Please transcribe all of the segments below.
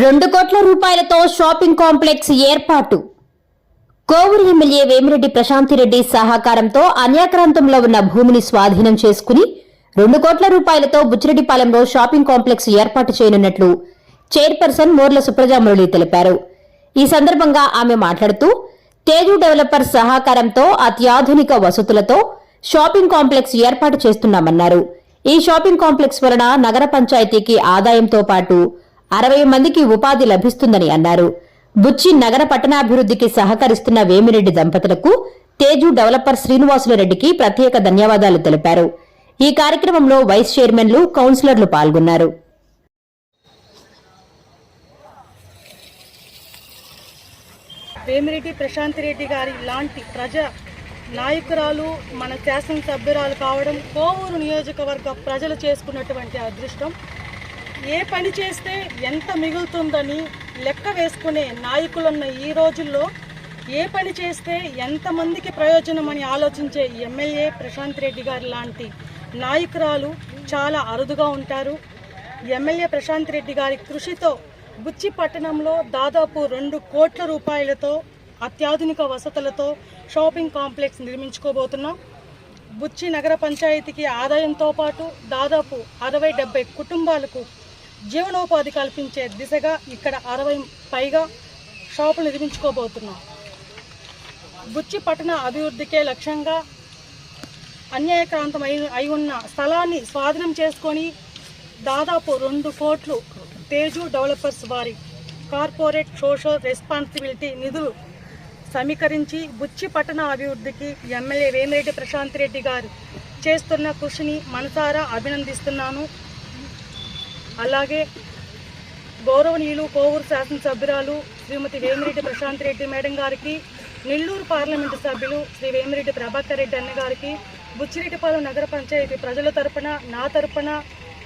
రెండు కోట్ల రూపాయలతో షాపింగ్ కాంప్లెక్స్ ఏర్పాటు. కోవూరు ఎమ్మెల్యే వేమిరెడ్డి ప్రశాంతిరెడ్డి సహకారంతో అన్యాక్రాంతంలో ఉన్న భూమిని స్వాధీనం చేసుకుని రెండు కోట్ల రూపాయలతో బుచ్చిరెడ్డిపాలెంలో షాపింగ్ కాంప్లెక్స్ ఏర్పాటు చేయనున్నట్లు చైర్పర్సన్ మోర్ల సుప్రజామురళి తెలిపారు. ఈ సందర్భంగా ఆమె మాట్లాడుతూ తేజు డెవలపర్ సహకారంతో అత్యాధునిక వసతులతో షాపింగ్ కాంప్లెక్స్ ఏర్పాటు చేస్తున్నామన్నారు. ఈ షాపింగ్ కాంప్లెక్స్ వలన నగర పంచాయతీకి ఆదాయంతో పాటు అరవై మందికి ఉపాధి లభిస్తుందని అన్నారు. బుచ్చి నగర పట్టణాభివృద్ధికి సహకరిస్తున్న వేమిరెడ్డి దంపతులకు తేజు డెవలపర్ శ్రీనివాసుల రెడ్డికి ప్రత్యేక ధన్యవాదాలు తెలిపారు. ఈ కార్యక్రమంలో వైస్ చైర్మన్లు కౌన్సిలర్లు పాల్గొన్నారు. వేమిరెడ్డి ప్రశాంత్ రెడ్డి గారి లాంటి ప్రజా నాయకురాలు మన శాసనసభ్యురాలు కావడం కోవూరు నియోజకవర్గ ప్రజలు చేసుకున్నటువంటి అదృష్టం. ఏ పని చేస్తే ఎంత మిగులుతుందని లెక్క వేసుకునే నాయకులున్న ఈ రోజుల్లో ఏ పని చేస్తే ఎంతమందికి ప్రయోజనం అని ఆలోచించే ఎమ్మెల్యే ప్రశాంత్ రెడ్డి గారు లాంటి నాయకురాలు చాలా అరుదుగా ఉంటారు. ఎమ్మెల్యే ప్రశాంత్ రెడ్డి గారి కృషితో బుచ్చి పట్టణంలో దాదాపు రెండు కోట్ల రూపాయలతో అత్యాధునిక వసతులతో షాపింగ్ కాంప్లెక్స్ నిర్మించుకోబోతున్నాం. బుచ్చి నగర పంచాయతీకి ఆదాయంతో పాటు దాదాపు అరవై డెబ్బై కుటుంబాలకు జీవనోపాధి కల్పించే దిశగా ఇక్కడ అరవై పైగా షాపులు నిర్మించుకోబోతున్నాం. బుచ్చి పట్టణ అభివృద్ధికే లక్ష్యంగా అన్యాయక్రాంతం అయి అయి ఉన్న స్థలాన్ని స్వాధీనం చేసుకొని దాదాపు రెండు కోట్లు తేజు డెవలపర్స్ వారి కార్పొరేట్ సోషల్ రెస్పాన్సిబిలిటీ నిధులు సమీకరించి బుచ్చి పట్టణ అభివృద్ధికి ఎమ్మెల్యే వేమిరెడ్డి ప్రశాంత్ రెడ్డి గారు చేస్తున్న కృషిని మనసారా అభినందిస్తున్నాను. అలాగే గౌరవనీయులు కోవూరు శాసనసభ్యురాలు శ్రీమతి వేమిరెడ్డి ప్రశాంత్ రెడ్డి మేడం గారికి నెల్లూరు పార్లమెంటు సభ్యులు శ్రీ వేమిరెడ్డి ప్రభాకర్ రెడ్డి అన్న గారికి బుచ్చిరెడ్డిపాలెం నగర పంచాయతీ ప్రజల తరపున నా తరపున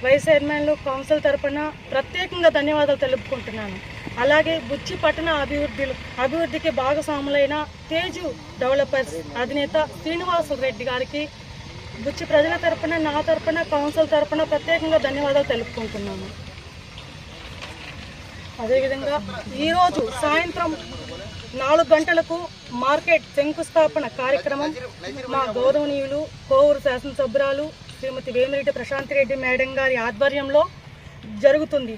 వైస్ చైర్మన్లు కౌన్సిల్ తరపున ప్రత్యేకంగా ధన్యవాదాలు తెలుపుకుంటున్నాను. అలాగే బుచ్చి పట్టణ అభివృద్ధిలో అభివృద్ధికి భాగస్వాములైన తేజు డెవలపర్స్ అధినేత శ్రీనివాసు రెడ్డి గారికి బుచ్చి ప్రజల తరపున నా తరపున కౌన్సిల్ తరపున ప్రత్యేకంగా ధన్యవాదాలు తెలుపుకుంటున్నాను. అదేవిధంగా ఈరోజు సాయంత్రం నాలుగు గంటలకు మార్కెట్ శంకుస్థాపన కార్యక్రమం మా గౌరవనీయులు కోవూరు శాసనసభ్యురాలు శ్రీమతి వేమిరెడ్డి ప్రశాంత్ రెడ్డి మేడం గారి ఆధ్వర్యంలో జరుగుతుంది.